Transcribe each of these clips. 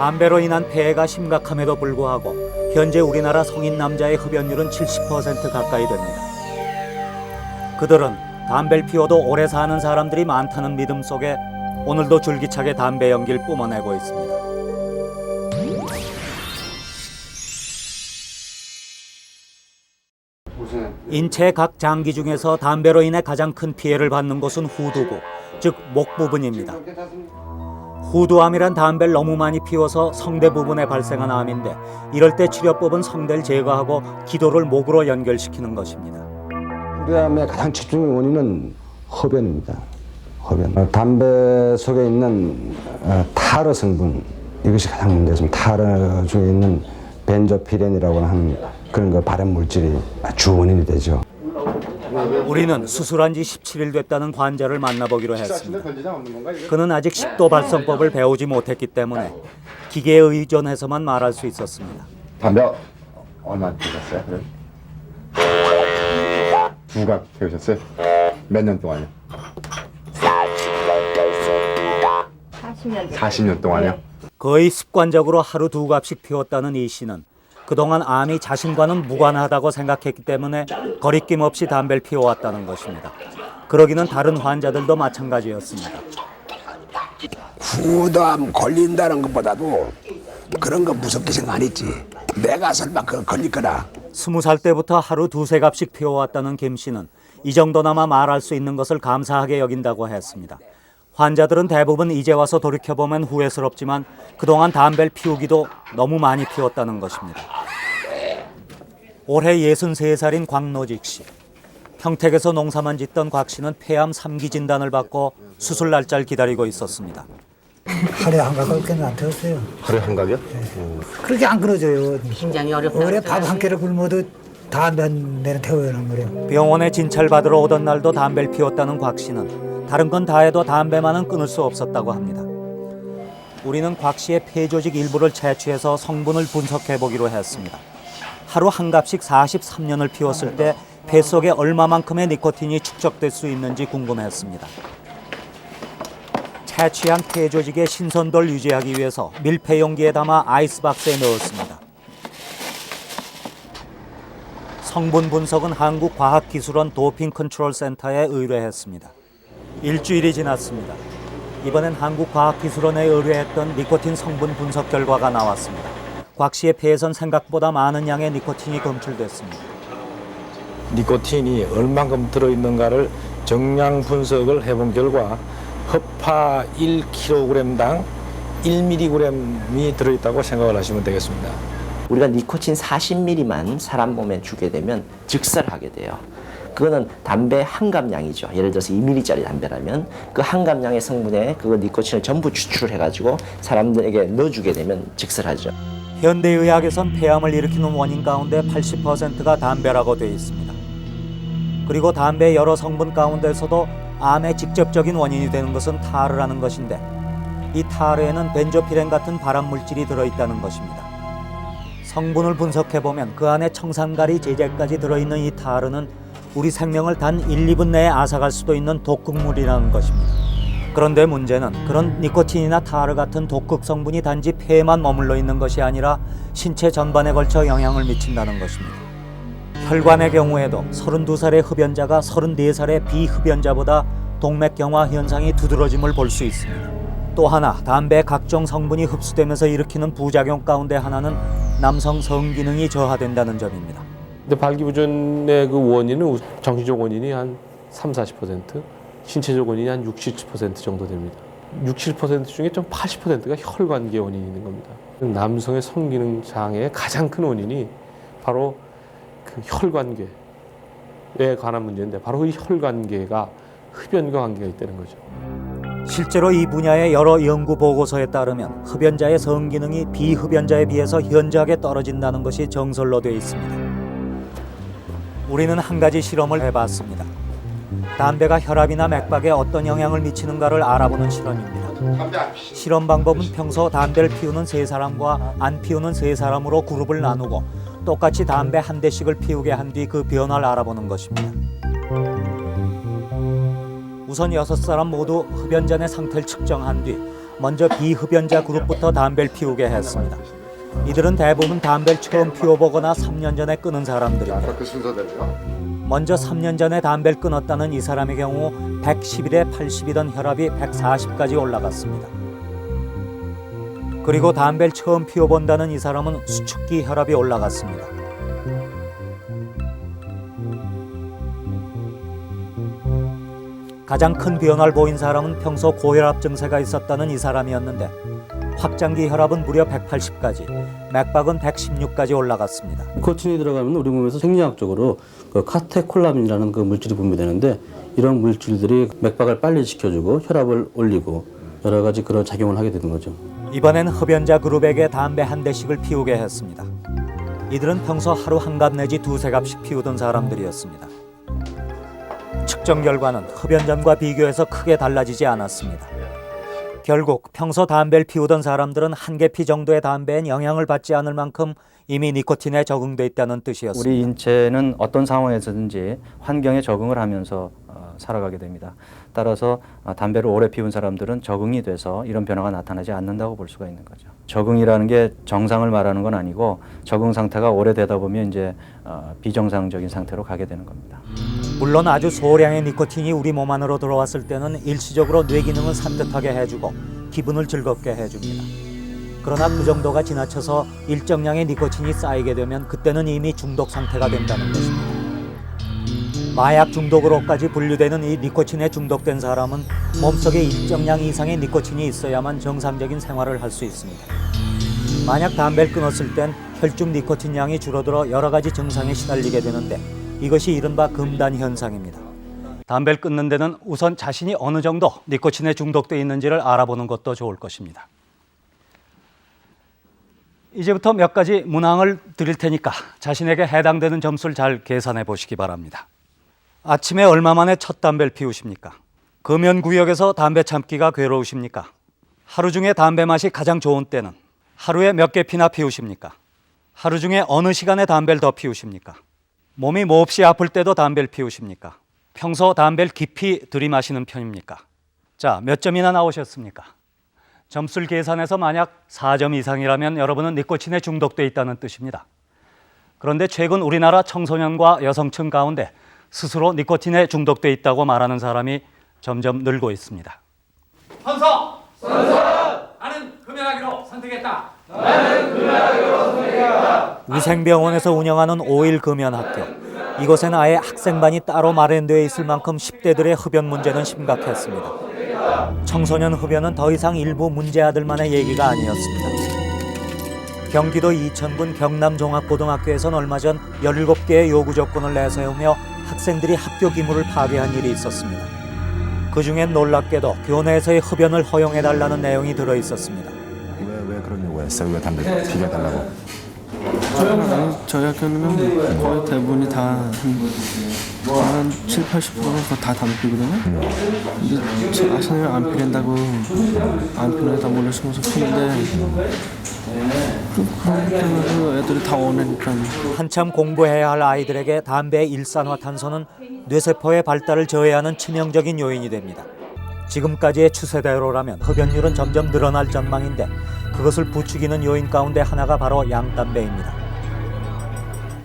담배로 인한 폐해가 심각함에도 불구하고 현재 우리나라 성인 남자의 흡연율은 70% 가까이 됩니다. 그들은 담배를 피워도 오래 사는 사람들이 많다는 믿음 속에 오늘도 줄기차게 담배 연기를 뿜어내고 있습니다. 인체 각 장기 중에서 담배로 인해 가장 큰 피해를 받는 곳은 후두부, 즉 목 부분입니다. 후두암이란 담배를 너무 많이 피워서 성대 부분에 발생한 암인데 이럴 때 치료법은 성대를 제거하고 기도를 목으로 연결시키는 것입니다. 후두암의 가장 집중의 원인은. 흡연. 어, 담배 속에 있는 어, 타르 성분 이것이 가장 문제입니다. 타르 중에 있는 벤조피렌이라고 하는 그런 거 발현 물질이 주 원인이 되죠. 우리는 수술한 지 17일 됐다는 환자를 만나보기로 했습니다. 그는 아직 식도 발성법을 배우지 못했기 때문에 기계에 의존해서만 말할 수 있었습니다. 담배 얼마 피우셨어요? 그럼? 두갑 피우셨어요? 몇 년 동안요? 40년 40년 동안요? 거의 습관적으로 하루 두 갑씩 피웠다는 이 씨는 그동안 암이 자신과는 무관하다고 생각했기 때문에 거리낌 없이 담배를 피워왔다는 것입니다. 그러기는 다른 환자들도 마찬가지였습니다. 후담 걸린다는 것보다도 그런 거 무섭게 생각 안 했지. 내가 설마 그거 걸릴 거라. 스무 살 때부터 하루 두세 갑씩 피워왔다는 김 씨는 이 정도나마 말할 수 있는 것을 감사하게 여긴다고 했습니다. 환자들은 대부분 이제 와서 돌이켜보면 후회스럽지만 그동안 담배를 피우기도 너무 많이 피웠다는 것입니다. 올해 63살인 광노직 씨. 평택에서 농사만 짓던 곽 씨는 폐암 3기 진단을 받고 수술 날짜를 기다리고 있었습니다. 하루에 한 가닥밖에 안 태웠어요. 하루에 한 갑이요? 그렇게 안 끊어져요. 굉장히 어렵다. 올해 밥 한 끼를 굶어도 다몇 내는 태워야 하는 거래요. 병원에 진찰 받으러 오던 날도 담배를 피웠다는 곽 씨는 다른 건 다 해도 담배만은 끊을 수 없었다고 합니다. 우리는 곽 씨의 폐 조직 일부를 채취해서 성분을 분석해 보기로 했습니다. 하루 한 갑씩 43년을 피웠을 때폐 속에 얼마만큼의 니코틴이 축적될 수 있는지 궁금했습니다. 채취한 폐 조직의 신선도를 유지하기 위해서 밀폐 용기에 담아 아이스박스에 넣었습니다. 성분 분석은 한국과학기술원 도핑컨트롤센터에 의뢰했습니다. 일주일이 지났습니다. 이번엔 한국과학기술원에 의뢰했던 니코틴 성분 분석 결과가 나왔습니다. 곽 씨의 폐에선 생각보다 많은 양의 니코틴이 검출됐습니다. 니코틴이 얼만큼 들어있는가를 정량 분석을 해본 결과 허파 1kg당 1mg이 들어있다고 생각을 하시면 되겠습니다. 우리가 니코틴 40ml만 사람 몸에 주게 되면 즉설하게 돼요. 그거는 담배 한 갑량이죠. 예를 들어서 2ml짜리 담배라면 그한 갑량의 성분에 그 니코틴을 전부 추출을 해가지고 사람들에게 넣어주게 되면 즉설하죠. 현대의학에선 폐암을 일으키는 원인 가운데 80%가 담배라고 되어 있습니다. 그리고 담배 여러 성분 가운데서도 암의 직접적인 원인이 되는 것은 타르라는 것인데 이 타르에는 벤조피렌 같은 발암 물질이 들어 있다는 것입니다. 성분을 분석해 보면 그 안에 청산가리 제제까지 들어 있는 이 타르는 우리 생명을 단 1, 2분 내에 앗아갈 수도 있는 독극물이라는 것입니다. 그런데 문제는 그런 니코틴이나 타르 같은 독극 성분이 단지 폐에만 머물러 있는 것이 아니라 신체 전반에 걸쳐 영향을 미친다는 것입니다. 혈관의 경우에도 32살의 흡연자가 34살의 비흡연자보다 동맥경화 현상이 두드러짐을 볼 수 있습니다. 또 하나 담배 각종 성분이 흡수되면서 일으키는 부작용 가운데 하나는 남성 성기능이 저하된다는 점입니다. 근데 발기부전의 그 원인은 우- 정신적 원인이 한 3, 40%, 신체적 원인이 한 60, 70% 정도 됩니다. 60, 70% 중에 좀 80%가 혈관계 원인이 있는 겁니다. 남성의 성기능 장애의 가장 큰 원인이 바로 그 혈관계에 관한 문제인데 바로 이 혈관계가 흡연과 관계가 있다는 거죠. 실제로 이 분야의 여러 연구 보고서에 따르면 흡연자의 성기능이 비흡연자에 비해서 현저하게 떨어진다는 것이 정설로 되어 있습니다. 우리는 한 가지 실험을 해봤습니다. 담배가 혈압이나 맥박에 어떤 영향을 미치는가를 알아보는 실험입니다. 실험 방법은 평소 담배를 피우는 세 사람과 안 피우는 세 사람으로 그룹을 나누고 똑같이 담배 한 대씩을 피우게 한 뒤 그 변화를 알아보는 것입니다. 우선 여섯 사람 모두 흡연전의 상태를 측정한 뒤 먼저 비흡연자 그룹부터 담배를 피우게 했습니다. 이들은 대부분 담배를 처음 피워보거나 3년 전에 끊은 사람들입니다. 먼저 3년 전에 담배를 끊었다는 이 사람의 경우 111에 80이던 혈압이 140까지 올라갔습니다. 그리고 담배를 처음 피워본다는 이 사람은 수축기 혈압이 올라갔습니다. 가장 큰 변화를 보인 사람은 평소 고혈압 증세가 있었다는 이 사람이었는데 확장기 혈압은 무려 180까지, 맥박은 116까지 올라갔습니다. 니코틴이 들어가면 우리 몸에서 생리학적으로 그 카테콜라민이라는 그 물질이 분비되는데 이런 물질들이 맥박을 빨리 지켜주고 혈압을 올리고 여러 가지 그런 작용을 하게 되는 거죠. 이번엔 흡연자 그룹에게 담배 한 대씩을 피우게 했습니다. 이들은 평소 하루 한 갑 내지 두세 갑씩 피우던 사람들이었습니다. 측정 결과는 흡연 전과 비교해서 크게 달라지지 않았습니다. 결국 평소 담배를 피우던 사람들은 한 개 피 정도의 담배엔 영향을 받지 않을 만큼 이미 니코틴에 적응돼 있다는 뜻이었습니다. 우리 인체는 어떤 상황에서든지 환경에 적응을 하면서 어, 살아가게 됩니다. 따라서 어, 담배를 오래 피운 사람들은 적응이 돼서 이런 변화가 나타나지 않는다고 볼 수가 있는 거죠. 적응이라는 게 정상을 말하는 건 아니고 적응 상태가 오래되다 보면 이제 어, 비정상적인 상태로 가게 되는 겁니다. 물론 아주 소량의 니코틴이 우리 몸 안으로 들어왔을 때는 일시적으로 뇌 기능을 산뜻하게 해주고 기분을 즐겁게 해줍니다. 그러나 그 정도가 지나쳐서 일정량의 니코틴이 쌓이게 되면 그때는 이미 중독 상태가 된다는 것입니다. 마약 중독으로까지 분류되는 이 니코틴에 중독된 사람은 몸속에 일정량 이상의 니코틴이 있어야만 정상적인 생활을 할 수 있습니다. 만약 담배를 끊었을 땐 혈중 니코틴 양이 줄어들어 여러 가지 증상에 시달리게 되는데 이것이 이른바 금단 현상입니다. 담배를 끊는 데는 우선 자신이 어느 정도 니코틴에 중독돼 있는지를 알아보는 것도 좋을 것입니다. 이제부터 몇 가지 문항을 드릴 테니까 자신에게 해당되는 점수를 잘 계산해 보시기 바랍니다. 아침에 얼마 만에 첫 담배를 피우십니까? 금연 구역에서 담배 참기가 괴로우십니까? 하루 중에 담배 맛이 가장 좋은 때는 하루에 몇 개 피나 피우십니까? 하루 중에 어느 시간에 담배를 더 피우십니까? 몸이 몹시 아플 때도 담배를 피우십니까? 평소 담배를 깊이 들이마시는 편입니까? 자, 몇 점이나 나오셨습니까? 점수를 계산해서 만약 4점 이상이라면 여러분은 니코틴에 중독돼 있다는 뜻입니다. 그런데 최근 우리나라 청소년과 여성층 가운데 스스로 니코틴에 중독돼 있다고 말하는 사람이 점점 늘고 있습니다. 헌서! 나는 금연하기로 선택했다. 위생병원에서 운영하는 5일 금연학교. 이곳에는 아예 학생반이 따로 마련되어 있을 만큼 10대들의 흡연 문제는 심각했습니다. 청소년 흡연은 더 이상 일부 문제 아들만의 얘기가 아니었습니다. 경기도 이천군 경남종합고등학교에선 얼마 전 17개의 요구 조건을 내세우며 학생들이 학교 기물을 파괴한 일이 있었습니다. 그 중엔 놀랍게도 교내에서의 흡연을 허용해달라는 내용이 들어 있었습니다. 왜, 왜 그런 요구 했어요? 왜 담배 피워달라고? 저희 학교는 거의 대부분이 다한 7, 80%가 다 담배 피거든요. 근데 제 선생님 안 피낸다고 안 피우다 몰래 숨어서 피는데 애들이 다 오니까 한참 공부해야 할 아이들에게 담배의 일산화탄소는 뇌세포의 발달을 저해하는 치명적인 요인이 됩니다. 지금까지의 추세대로라면 흡연율은 점점 늘어날 전망인데 그것을 부추기는 요인 가운데 하나가 바로 양담배입니다.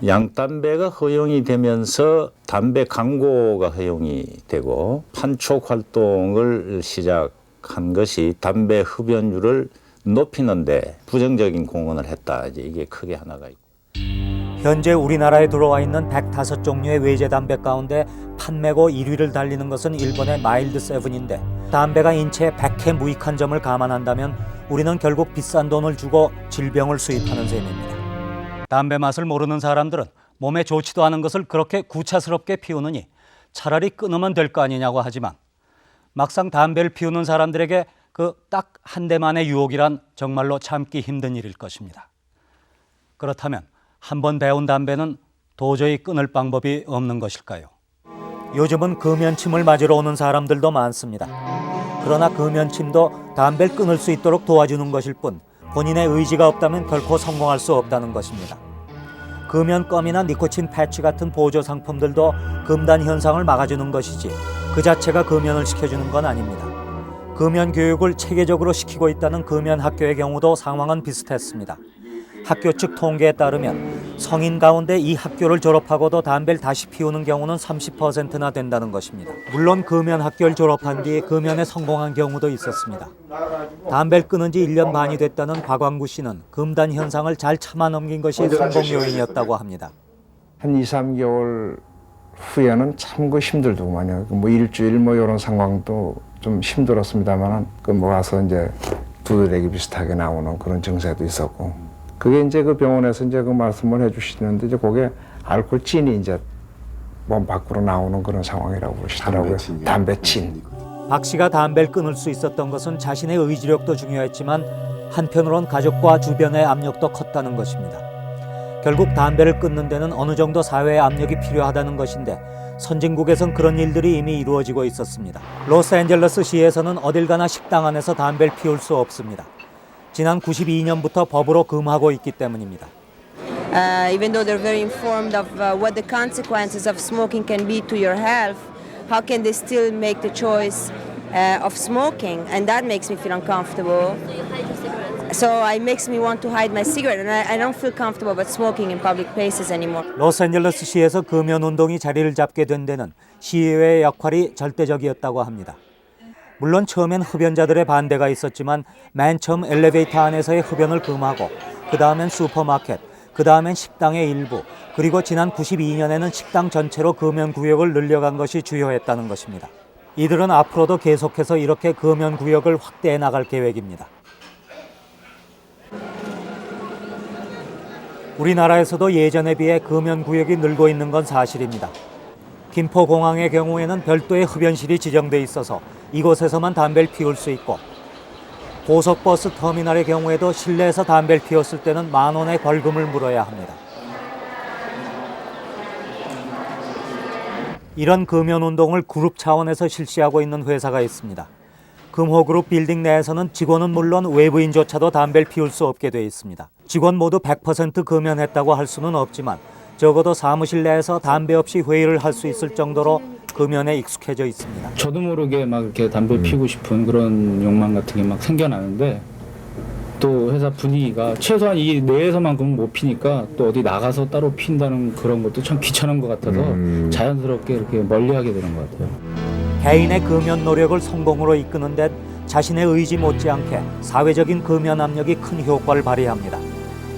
양담배가 허용이 되면서 담배 광고가 허용이 되고 판촉 활동을 시작한 것이 담배 흡연율을 높이는데 부정적인 공헌을 했다. 이제 이게 크게 하나가 있고. 현재 우리나라에 들어와 있는 105종류의 외제 담배 가운데 판매고 1위를 달리는 것은 일본의 마일드 세븐인데 담배가 인체에 백해 무익한 점을 감안한다면 우리는 결국 비싼 돈을 주고 질병을 수입하는 셈입니다. 담배 맛을 모르는 사람들은 몸에 좋지도 않은 것을 그렇게 구차스럽게 피우느니 차라리 끊으면 될 거 아니냐고 하지만 막상 담배를 피우는 사람들에게 그 딱 한 대만의 유혹이란 정말로 참기 힘든 일일 것입니다. 그렇다면 한 번 배운 담배는 도저히 끊을 방법이 없는 것일까요? 요즘은 금연침을 맞으러 오는 사람들도 많습니다. 그러나 금연침도 담배를 끊을 수 있도록 도와주는 것일 뿐 본인의 의지가 없다면 결코 성공할 수 없다는 것입니다. 금연껌이나 니코틴 패치 같은 보조 상품들도 금단 현상을 막아주는 것이지 그 자체가 금연을 시켜주는 건 아닙니다. 금연 교육을 체계적으로 시키고 있다는 금연 학교의 경우도 상황은 비슷했습니다. 학교 측 통계에 따르면 성인 가운데 이 학교를 졸업하고도 담배를 다시 피우는 경우는 30%나 된다는 것입니다. 물론 금연 학교를 졸업한 뒤 금연에 성공한 경우도 있었습니다. 담배를 끊은 지 1년 반이 됐다는 곽광구 씨는 금단 현상을 잘 참아 넘긴 것이 성공 요인이었다고 합니다. 한 2, 3개월 후에는 참그 힘들더구만요. 뭐 일주일 뭐 이런 상황도 좀 힘들었습니다만은 그뭐 와서 이제 두드레기 비슷하게 나오는 그런 증세도 있었고 그게 이제 그 병원에서 이제 그 말씀을 해주시는데 이제 그게 알코올 찐이 이제 몸 밖으로 나오는 그런 상황이라고 보시더라고요. 담배 찐. 박 씨가 담배를 끊을 수 있었던 것은 자신의 의지력도 중요했지만 한편으론 가족과 주변의 압력도 컸다는 것입니다. 결국 담배를 끊는 데는 어느 정도 사회의 압력이 필요하다는 것인데 선진국에선 그런 일들이 이미 이루어지고 있었습니다. 로스앤젤레스 시에서는 어딜 가나 식당 안에서 담배를 피울 수 없습니다. 지난 92년부터 법으로 금하고 있기 때문입니다. uh, even though they're very informed of uh, what the consequences of smoking can be to your health, how can they still make the choice uh, of smoking? And that makes me feel uncomfortable. So it makes me want to hide my cigarette, and I, I don't feel comfortable about smoking in public places anymore. 로스앤젤레스 시에서 금연 운동이 자리를 잡게 된 데는 시의회의 역할이 절대적이었다고 합니다. 물론 처음엔 흡연자들의 반대가 있었지만 맨 처음 엘리베이터 안에서의 흡연을 금하고 그 다음엔 슈퍼마켓, 그 다음엔 식당의 일부, 그리고 지난 92년에는 식당 전체로 금연 구역을 늘려간 것이 주요했다는 것입니다. 이들은 앞으로도 계속해서 이렇게 금연 구역을 확대해 나갈 계획입니다. 우리나라에서도 예전에 비해 금연 구역이 늘고 있는 건 사실입니다. 김포공항의 경우에는 별도의 흡연실이 지정돼 있어서 이곳에서만 담배를 피울 수 있고 고속버스 터미널의 경우에도 실내에서 담배를 피웠을 때는 만 원의 벌금을 물어야 합니다. 이런 금연 운동을 그룹 차원에서 실시하고 있는 회사가 있습니다. 금호그룹 빌딩 내에서는 직원은 물론 외부인조차도 담배를 피울 수 없게 돼 있습니다. 직원 모두 100% 금연했다고 할 수는 없지만 적어도 사무실 내에서 담배 없이 회의를 할 수 있을 정도로 금연에 익숙해져 있습니다. 저도 모르게 막 이렇게 담배 피우고 싶은 그런 욕망 같은 게 막 생겨나는데 또 회사 분위기가 최소한 이 내에서만큼은 못 피니까 또 어디 나가서 따로 핀다는 그런 것도 참 귀찮은 것 같아서 자연스럽게 이렇게 멀리하게 되는 것 같아요. 개인의 금연 노력을 성공으로 이끄는 데 자신의 의지 못지않게 사회적인 금연 압력이 큰 효과를 발휘합니다.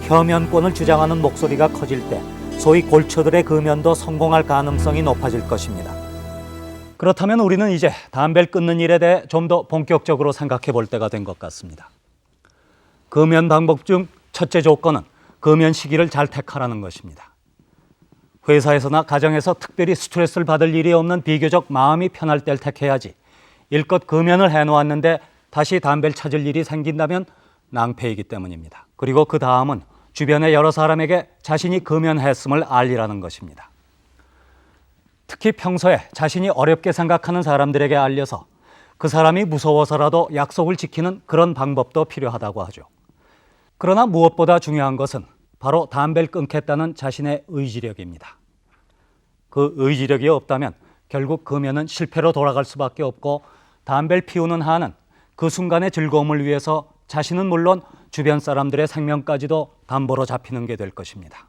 혐연권을 주장하는 목소리가 커질 때 소위 골초들의 금연도 성공할 가능성이 높아질 것입니다. 그렇다면 우리는 이제 담배를 끊는 일에 대해 좀 더 본격적으로 생각해 볼 때가 된 것 같습니다. 금연 방법 중 첫째 조건은 금연 시기를 잘 택하라는 것입니다. 회사에서나 가정에서 특별히 스트레스를 받을 일이 없는 비교적 마음이 편할 때를 택해야지 일껏 금연을 해놓았는데 다시 담배를 찾을 일이 생긴다면 낭패이기 때문입니다. 그리고 그 다음은 주변의 여러 사람에게 자신이 금연했음을 알리라는 것입니다. 특히 평소에 자신이 어렵게 생각하는 사람들에게 알려서 그 사람이 무서워서라도 약속을 지키는 그런 방법도 필요하다고 하죠. 그러나 무엇보다 중요한 것은 바로 담배를 끊겠다는 자신의 의지력입니다. 그 의지력이 없다면 결국 금연은 실패로 돌아갈 수밖에 없고 담배를 피우는 한은 그 순간의 즐거움을 위해서 자신은 물론 주변 사람들의 생명까지도 담보로 잡히는 게 될 것입니다.